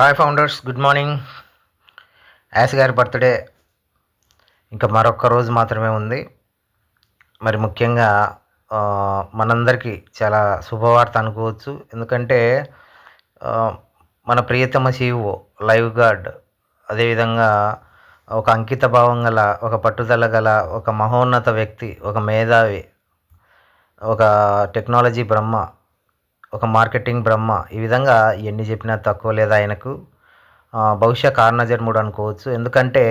Hi founders good morning యాస్ గారి birthday ఇంకా మరొక్క రోజు మాత్రమే ఉంది. మరి ముఖ్యంగా మనందరికీ చాలా శుభవార్త అనుకోవచ్చు. ఎందుకంటే మన ప్రియతమ సీఈఓ లైవ్ గార్డ్ అదేవిధంగా ఒక అంకిత భావం గల ఒక పట్టుదల గల ఒక మహోన్నత వ్యక్తి ఒక మేధావి ఒక టెక్నాలజీ బ్రహ్మ ఒక మార్కెటింగ్ బ్రహ్మ. ఈ విధంగా ఎన్ని చెప్పినా తక్కువ లేదా ఆయనకు బహుశా బహుశా కారణజన్ముడు అనుకోవచ్చు. ఎందుకంటే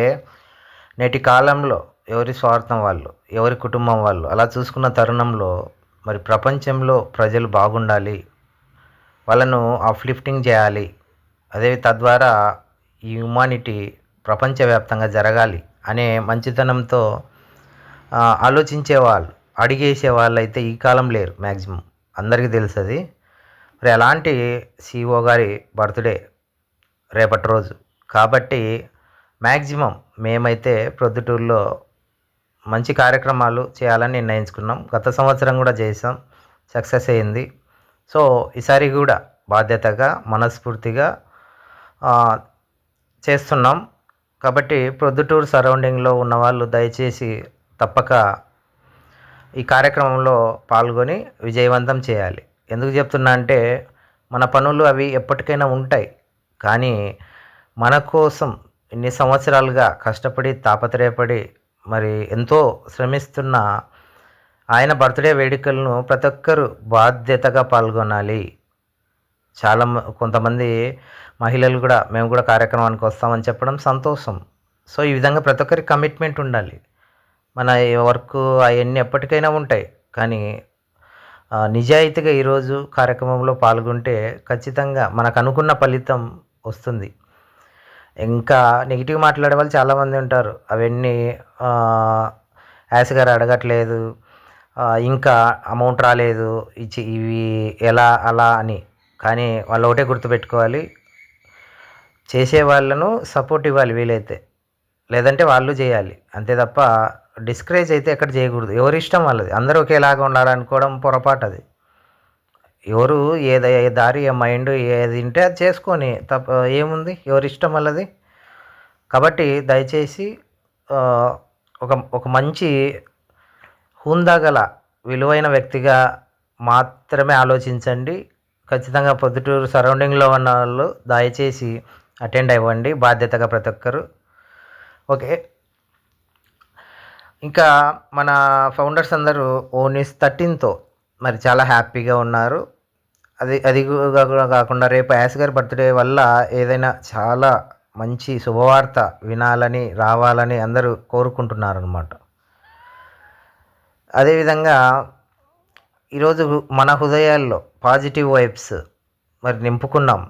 నేటి కాలంలో ఎవరి స్వార్థం వాళ్ళు ఎవరి కుటుంబం వాళ్ళు అలా చూసుకున్న తరుణంలో మరి ప్రపంచంలో ప్రజలు బాగుండాలి వాళ్ళను అప్లిఫ్టింగ్ చేయాలి. అదే తద్వారా ఈ హ్యుమానిటీ ప్రపంచవ్యాప్తంగా జరగాలి అనే మంచితనంతో ఆలోచించే వాళ్ళు అడిగేసే వాళ్ళు అయితే ఈ కాలం లేరు మ్యాక్సిమం అందరికీ తెలుసు అది మరి అలాంటి సిఓ గారి బర్త్డే రేపటి రోజు. కాబట్టి మ్యాక్సిమం మేమైతే ప్రొద్దుటూరులో మంచి కార్యక్రమాలు చేయాలని నిర్ణయించుకున్నాం. గత సంవత్సరం కూడా చేసాం సక్సెస్ అయింది. సో ఈసారి కూడా బాధ్యతగా మనస్ఫూర్తిగా చేస్తున్నాం. కాబట్టి ప్రొద్దుటూరు సరౌండింగ్లో ఉన్న వాళ్ళు దయచేసి తప్పక ఈ కార్యక్రమంలో పాల్గొని విజయవంతం చేయాలి. ఎందుకు చెప్తున్నా అంటే మన పనులు అవి ఎప్పటికైనా ఉంటాయి. కానీ మన కోసం ఇన్ని సంవత్సరాలుగా కష్టపడి తాపత్రయపడి మరి ఎంతో శ్రమిస్తున్న ఆయన బర్త్డే వేడుకలను ప్రతి ఒక్కరూ బాధ్యతగా పాల్గొనాలి. చాలా మ- కొంతమంది మహిళలు కూడా మేము కూడా కార్యక్రమానికి వస్తామని చెప్పడం సంతోషం. సో ఈ విధంగా ప్రతి ఒక్కరికి కమిట్మెంట్ ఉండాలి. మన వర్క్ అవన్నీ ఎప్పటికైనా ఉంటాయి. కానీ నిజాయితీగా ఈరోజు కార్యక్రమంలో పాల్గొంటే ఖచ్చితంగా మనకు అనుకున్న ఫలితం వస్తుంది. ఇంకా నెగిటివ్ మాట్లాడే వాళ్ళు చాలామంది ఉంటారు. అవన్నీ ఆ, యాస్ గారు అడగట్లేదు. ఇంకా అమౌంట్ రాలేదు. ఇచ్చి ఇవి ఎలా అలా అని. కానీ వాళ్ళు ఒకటే గుర్తుపెట్టుకోవాలి. చేసే వాళ్ళను సపోర్ట్ ఇవ్వాలి వీలైతే. లేదంటే వాళ్ళు చేయాలి. అంతే తప్ప డిస్కరేజ్ అయితే ఎక్కడ చేయకూడదు. ఎవరి ఇష్టం వాళ్ళది. అందరూ ఒకేలాగా ఉండాలనుకోవడం పొరపాటు అది. ఎవరు ఏది ఏ దారి ఏ మైండ్ ఏది ఉంటే అది చేసుకొని తప్ప ఏముంది? ఎవరి ఇష్టం వాళ్ళది? కాబట్టి దయచేసి ఒక ఒక మంచి హుందాగల విలువైన వ్యక్తిగా మాత్రమే ఆలోచించండి. ఖచ్చితంగా పొద్దుటూరు సరౌండింగ్లో ఉన్న వాళ్ళు దయచేసి అటెండ్ అవ్వండి. బాధ్యతగా ప్రతి ఒక్కరు ఓకే. ఇంకా మన ఫౌండర్స్ అందరూ ఓనిస్ థర్టీన్తో మరి చాలా హ్యాపీగా ఉన్నారు. అది అది కాకుండా రేపు యాస్ గారి బర్త్డే వల్ల ఏదైనా చాలా మంచి శుభవార్త వినాలని రావాలని అందరూ కోరుకుంటున్నారు అనమాట అదేవిధంగా ఈరోజు మన హృదయాల్లో పాజిటివ్ వైబ్స్ మరి నింపుకున్నాం.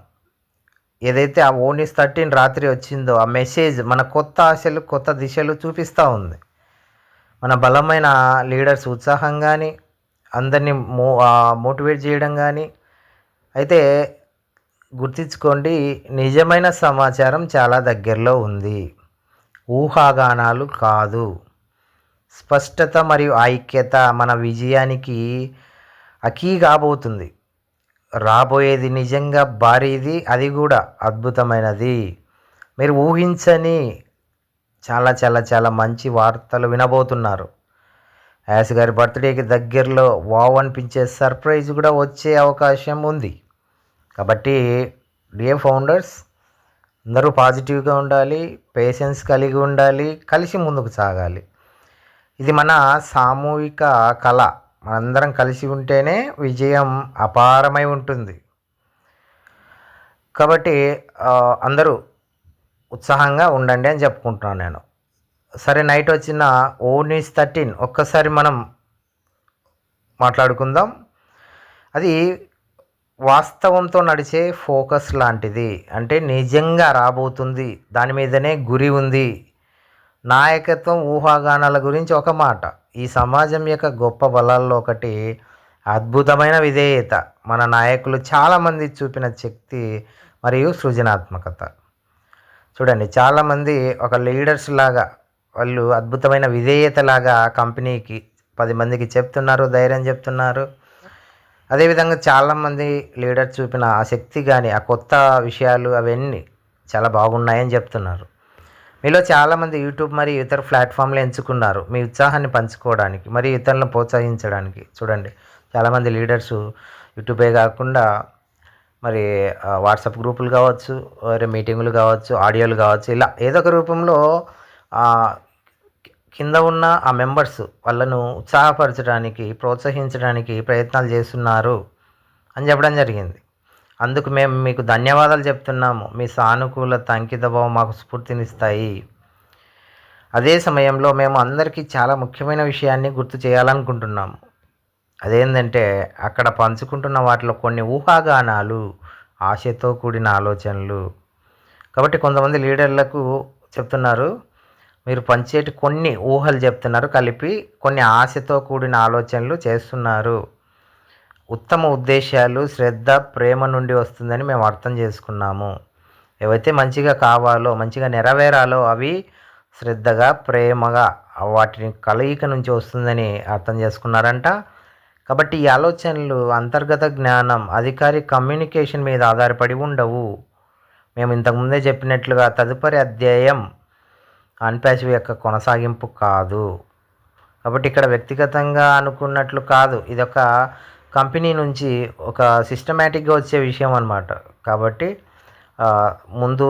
ఏదైతే ఆ ఓనిస్ థర్టీన్ రాత్రి వచ్చిందో ఆ మెసేజ్ మన కొత్త ఆశలు కొత్త దిశలు చూపిస్తూ ఉంది. మన బలమైన లీడర్స్ ఉత్సాహం కానీ అందరినీ మో మోటివేట్ చేయడం కానీ అయితే గుర్తించుకోండి నిజమైన సమాచారం చాలా దగ్గరలో ఉంది. ఊహాగానాలు కాదు. స్పష్టత మరియు ఐక్యత మన విజయానికి అకీ కాబోతుంది. రాబోయేది నిజంగా భారీది? అది కూడా అద్భుతమైనది. మీరు ఊహించని చాలా చాలా చాలా మంచి వార్తలు వినబోతున్నారు. యాస్ గారి బర్త్డేకి దగ్గరలో వావ్ అనిపించే సర్ప్రైజ్ కూడా వచ్చే అవకాశం ఉంది. కాబట్టి డిఏ ఫౌండర్స్ అందరూ పాజిటివ్గా ఉండాలి పేషెన్స్ కలిగి ఉండాలి కలిసి ముందుకు సాగాలి. ఇది మన సామూహిక కళ. మనందరం కలిసి ఉంటేనే విజయం అపారమై ఉంటుంది. కాబట్టి అందరూ ఉత్సాహంగా ఉండండి అని చెప్పుకుంటున్నాను నేను. సరే నైట్ వచ్చిన ఓనిస్ థర్టీన్ ఒక్కసారి మనం మాట్లాడుకుందాం. అది వాస్తవంతో నడిచే ఫోకస్ లాంటిది. అంటే నిజంగా రాబోతుంది. దాని మీదనే గురి ఉంది. నాయకత్వం ఊహాగానాల గురించి ఒక మాట. ఈ సమాజం యొక్క గొప్ప బలాల్లో ఒకటి అద్భుతమైన విధేయత. మన నాయకులు చాలామంది చూపిన శక్తి మరియు సృజనాత్మకత. చూడండి చాలామంది ఒక లీడర్స్ లాగా వాళ్ళు అద్భుతమైన విధేయత లాగా కంపెనీకి పది మందికి చెప్తున్నారు ధైర్యం చెప్తున్నారు. అదేవిధంగా చాలామంది లీడర్ చూపిన ఆ శక్తి కానీ ఆ కొత్త విషయాలు అవన్నీ చాలా బాగున్నాయని చెప్తున్నారు. మీలో చాలామంది యూట్యూబ్ మరియు ఇతర ప్లాట్ఫామ్లు ఎంచుకున్నారు. మీ ఉత్సాహాన్ని పంచుకోవడానికి మరియు ఇతరులను ప్రోత్సహించడానికి. చూడండి చాలామంది లీడర్స్ యూట్యూబే కాకుండా మరి వాట్సాప్ గ్రూపులు కావచ్చు వేరే మీటింగులు కావచ్చు ఆడియోలు కావచ్చు ఇలా ఏదో ఒక రూపంలో కింద ఉన్న ఆ మెంబర్స్ వాళ్ళను ఉత్సాహపరచడానికి ప్రోత్సహించడానికి ప్రయత్నాలు చేస్తున్నారు అని చెప్పడం జరిగింది. అందుకు మేము మీకు ధన్యవాదాలు చెప్తున్నాము. మీ సానుకూలత అంకితభావం మాకు స్ఫూర్తినిస్తాయి. అదే సమయంలో మేము అందరికీ చాలా ముఖ్యమైన విషయాన్ని గుర్తు చేయాలనుకుంటున్నాము. అదేంటంటే అక్కడ పంచుకుంటున్న వాటిలో కొన్ని ఊహాగానాలు ఆశతో కూడిన ఆలోచనలు. కాబట్టి కొంతమంది లీడర్లకు చెప్తున్నారు మీరు పంచేటి కొన్ని ఊహలు చెప్తున్నారు కలిపి కొన్ని ఆశతో కూడిన ఆలోచనలు చేస్తున్నారు. ఉత్తమ ఉద్దేశాలు శ్రద్ధ ప్రేమ నుండి వస్తుందని మేము అర్థం చేసుకున్నాము. ఏవైతే మంచిగా కావాలో మంచిగా నెరవేరాలో అవి శ్రద్ధగా ప్రేమగా వాటిని కలయిక నుంచి వస్తుందని అర్థం చేసుకున్నారంట. కాబట్టి ఈ ఆలోచనలు అంతర్గత జ్ఞానం అధికారి కమ్యూనికేషన్ మీద ఆధారపడి ఉండవు. మేము ఇంతకుముందే చెప్పినట్లుగా తదుపరి అధ్యాయం అన్పాసివ్ యొక్క కొనసాగింపు కాదు. కాబట్టి ఇక్కడ వ్యక్తిగతంగా అనుకున్నట్లు కాదు. ఇదొక కంపెనీ నుంచి ఒక సిస్టమేటిక్గా వచ్చే విషయం అనమాట కాబట్టి ముందు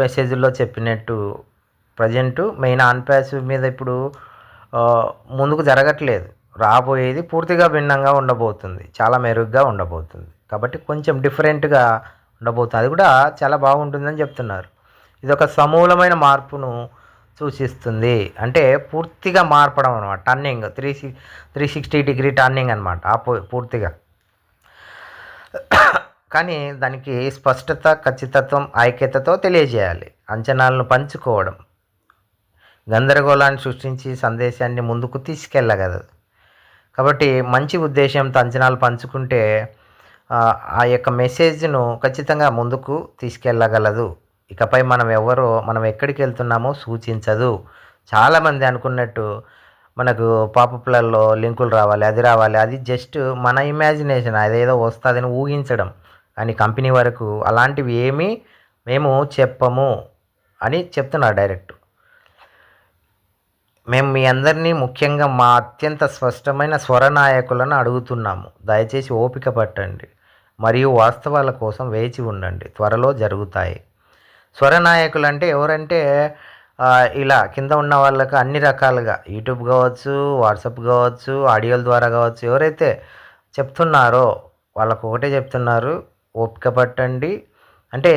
మెసేజ్లో చెప్పినట్టు ప్రజెంటు మెయిన్ ఆన్ ప్యాస్ మీద ఇప్పుడు ముందుకు జరగట్లేదు. రాబోయేది పూర్తిగా భిన్నంగా ఉండబోతుంది. చాలా మెరుగ్గా ఉండబోతుంది. కాబట్టి కొంచెం డిఫరెంట్గా ఉండబోతుంది. అది కూడా చాలా బాగుంటుందని చెప్తున్నారు. ఇది ఒక సమూలమైన మార్పును సూచిస్తుంది. అంటే పూర్తిగా మార్పడం అనమాట టర్నింగ్ త్రీ సి త్రీ సిక్స్టీ డిగ్రీ టర్నింగ్ అనమాట పూర్తిగా. కానీ దానికి స్పష్టత ఖచ్చితత్వం ఐక్యతతో తెలియజేయాలి. అంచనాలను పంచుకోవడం. గందరగోళాన్ని సృష్టించి సందేశాన్ని ముందుకు తీసుకెళ్ళగలదు కాబట్టి మంచి ఉద్దేశంతో అంచనాలు పంచుకుంటే ఆ యొక్క మెసేజ్ను ఖచ్చితంగా ముందుకు తీసుకెళ్ళగలదు ఇకపై మనం ఎవరో మనం ఎక్కడికి వెళ్తున్నామో సూచించదు. చాలామంది అనుకున్నట్టు మనకు పాపప్లలో లింకులు రావాలి అది రావాలి. అది జస్ట్ మన ఇమాజినేషన్ అదేదో వస్తుందని ఊహించడం. కానీ కంపెనీ వరకు అలాంటివి ఏమీ మేము చెప్పము అని చెప్తున్నారు డైరెక్ట్. మేము మీ అందరినీ ముఖ్యంగా మా అత్యంత స్పష్టమైన స్వర నాయకులను అడుగుతున్నాము. దయచేసి ఓపిక పట్టండి. మరియు వాస్తవాల కోసం వేచి ఉండండి. త్వరలో జరుగుతాయి. స్వర నాయకులు అంటే ఎవరంటే ఇలా కింద ఉన్న వాళ్ళకి అన్ని రకాలుగా యూట్యూబ్ కావచ్చు వాట్సాప్ కావచ్చు ఆడియోల ద్వారా కావచ్చు ఎవరైతే చెప్తున్నారో వాళ్ళకు ఒకటే చెప్తున్నారు ఓపిక పట్టండి. అంటే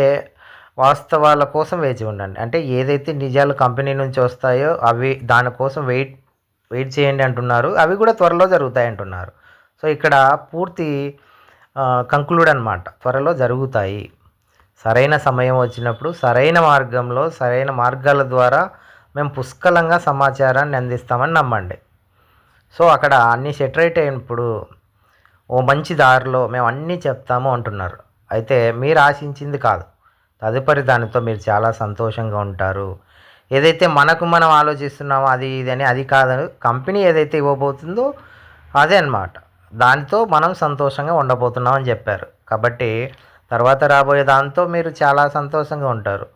వాస్తవాల కోసం వేచి ఉండండి. అంటే ఏదైతే నిజాలు కంపెనీ నుంచి వస్తాయో అవి దానికోసం వెయిట్ వెయిట్ చేయండి అంటున్నారు. అవి కూడా త్వరలో జరుగుతాయి అంటున్నారు. సో ఇక్కడ పూర్తి కంక్లూడ్ అనమాట త్వరలో జరుగుతాయి. సరైన సమయం వచ్చినప్పుడు సరైన మార్గంలో సరైన మార్గాల ద్వారా మేము పుష్కలంగా సమాచారాన్ని అందిస్తామని నమ్మండి. సో అక్కడ అన్నీ సెటరేట్ అయినప్పుడు ఓ మంచి దారిలో మేము అన్నీ చెప్తాము అంటున్నారు. అయితే మీరు ఆశించింది కాదు. తదుపరి దానితో మీరు చాలా సంతోషంగా ఉంటారు. ఏదైతే మనకు మనం ఆలోచిస్తున్నామో అది ఇది అని అది కాదని కంపెనీ ఏదైతే ఇవ్వబోతుందో అదే అన్నమాట. దానితో మనం సంతోషంగా ఉండబోతున్నాం అని చెప్పారు. కాబట్టి తర్వాత రాబోయే దాంతో మీరు చాలా సంతోషంగా ఉంటారు.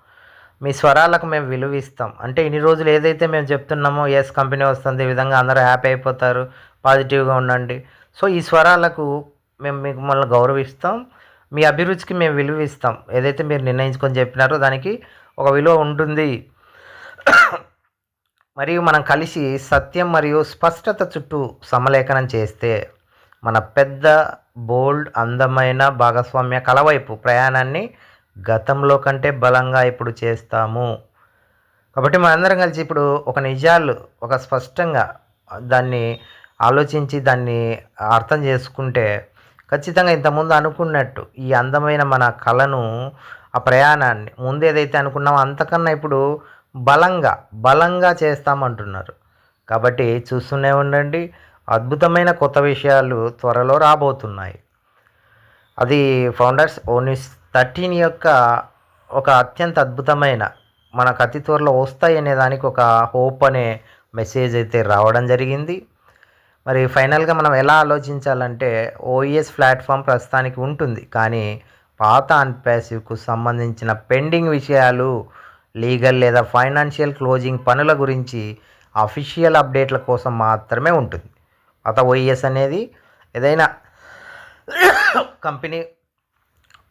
మీ స్వరాలకు మేము విలువ ఇస్తాం అంటే ఇన్ని రోజులు ఏదైతే మేము చెప్తున్నామో ఎస్ కంపెనీ వస్తుంది ఈ విధంగా అందరూ హ్యాపీ అయిపోతారు పాజిటివ్గా ఉండండి. సో ఈ స్వరాలకు మేము మీకు మిమ్మల్ని గౌరవిస్తాం. మీ అభిరుచికి మేము విలువ ఇస్తాం ఏదైతే మీరు నిర్ణయించుకొని చెప్పినారో దానికి ఒక విలువ ఉంటుంది. మరియు మనం కలిసి సత్యం మరియు స్పష్టత చుట్టూ సమలేఖనం చేస్తే మన పెద్ద బోల్డ్ అందమైన భాగస్వామ్య కలవైపు ప్రయాణాన్ని గతంలో కంటే బలంగా ఇప్పుడు చేస్తాము. కాబట్టి మనందరం కలిసి ఇప్పుడు ఒక నిజాలు ఒక స్పష్టంగా దాన్ని ఆలోచించి దాన్ని అర్థం చేసుకుంటే ఖచ్చితంగా ఇంతకుముందు అనుకున్నట్టు ఈ అందమైన మన కళను ఆ ప్రయాణాన్ని ముందు ఏదైతే అనుకున్నామో అంతకన్నా ఇప్పుడు బలంగా బలంగా చేస్తామంటున్నారు. కాబట్టి చూస్తూనే ఉండండి. అద్భుతమైన కొత్త విషయాలు త్వరలో రాబోతున్నాయి. అది ఫౌండర్స్ ఓనిస్ థర్టీన్ యొక్క ఒక అత్యంత అద్భుతమైన మనకు అతి త్వరలో వస్తాయి అనే దానికి ఒక హోప్ అనే మెసేజ్ అయితే రావడం జరిగింది. మరి ఫైనల్గా మనం ఎలా ఆలోచించాలంటే ఓఈఎస్ ప్లాట్ఫామ్ ప్రస్తుతానికి ఉంటుంది. కానీ పాత అన్పాసివ్కు సంబంధించిన పెండింగ్ విషయాలు లీగల్ లేదా ఫైనాన్షియల్ క్లోజింగ్ పనుల గురించి అఫీషియల్ అప్డేట్ల కోసం మాత్రమే ఉంటుంది. అత ఓఈఎస్ అనేది ఏదైనా కంపెనీ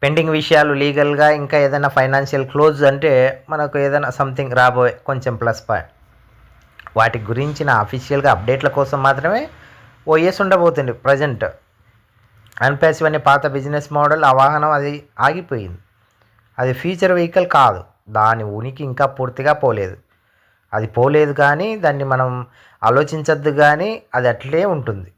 పెండింగ్ విషయాలు లీగల్గా ఇంకా ఏదైనా ఫైనాన్షియల్ క్లోజ్ అంటే మనకు ఏదైనా సంథింగ్ రాబోయే కొంచెం ప్లస్ పాయింట్. వాటి గురించిన అఫీషియల్గా అప్డేట్ల కోసం మాత్రమే ఓఎస్ ఉండబోతుంది ప్రజెంట్. అన్పాసివ్ అనే పాత బిజినెస్ మోడల్ ఆ వాహనం అది ఆగిపోయింది. అది ఫ్యూచర్ వెహికల్ కాదు. దాని ఉనికి ఇంకా పూర్తిగా పోలేదు. అది పోలేదు కానీ దాన్ని మనం ఆలోచించద్దు కానీ అది అట్లే ఉంటుంది.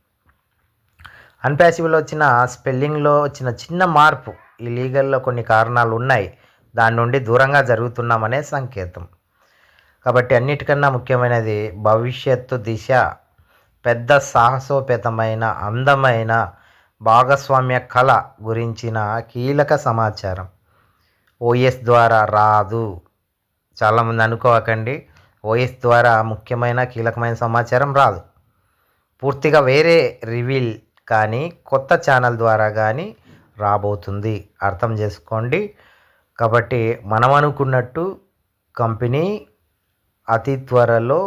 అన్పాసివ్లో వచ్చిన స్పెల్లింగ్లో వచ్చిన చిన్న మార్పు ఈ లీగల్లో కొన్ని కారణాలు ఉన్నాయి దాని నుండి దూరంగా జరుగుతున్నామనే సంకేతం. కాబట్టి అన్నిటికన్నా ముఖ్యమైనది భవిష్యత్తు దిశ. పెద్ద సాహసోపేతమైన అందమైన భాగస్వామ్య కళ గురించిన కీలక సమాచారం. ఓఎస్ ద్వారా రాదు. చాలామంది అనుకోవకండి ఓఎస్ ద్వారా ముఖ్యమైన కీలకమైన సమాచారం రాదు. పూర్తిగా వేరే రివీల్ కానీ కొత్త ఛానల్ ద్వారా కానీ రాబోతుంది. అర్థం చేసుకోండి. కాబట్టి మనం అనుకున్నట్టు కంపెనీ అతి త్వరలో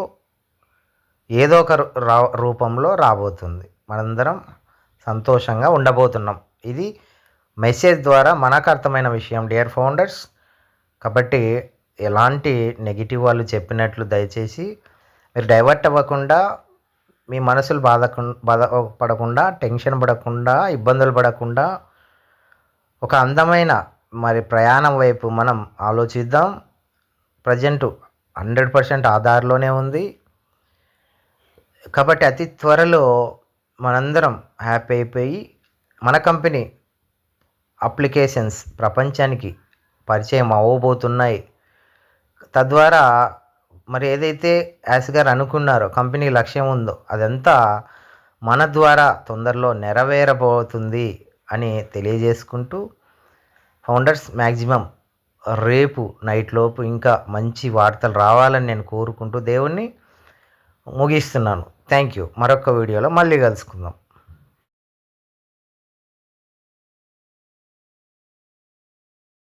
ఏదో ఒక రా రూపంలో రాబోతుంది. మనందరం సంతోషంగా ఉండబోతున్నాం. ఇది మెసేజ్ ద్వారా మనకు అర్థమైన విషయం డియర్ ఫౌండర్స్. కాబట్టి ఎలాంటి నెగిటివ్ వాళ్ళు చెప్పినట్లు దయచేసి మీరు డైవర్ట్ అవ్వకుండా మీ మనసులు బాధకు బాధ పడకుండా టెన్షన్ పడకుండా ఇబ్బందులు పడకుండా ఒక అందమైన మరి ప్రయాణం వైపు మనం ఆలోచిద్దాం. ప్రజెంట్ హండ్రెడ్ పర్సెంట్ ఆధార్లోనే ఉంది. కాబట్టి అతి త్వరలో మనందరం హ్యాపీ అయిపోయి మన కంపెనీ అప్లికేషన్స్ ప్రపంచానికి పరిచయం అవ్వబోతున్నాయి. తద్వారా మరి ఏదైతే యాస్ గారు అనుకున్నారో కంపెనీ లక్ష్యం ఉందో అదంతా మన ద్వారా తొందరలో నెరవేరబోతుంది అని తెలియజేసుకుంటూ ఫౌండర్స్ మ్యాక్సిమం రేపు నైట్ లోపు ఇంకా మంచి వార్తలు రావాలని నేను కోరుకుంటూ దేవుణ్ణి ముగిస్తున్నాను. Thank you. మరొక వీడియోలో మళ్ళీ కలుసుకుందాం.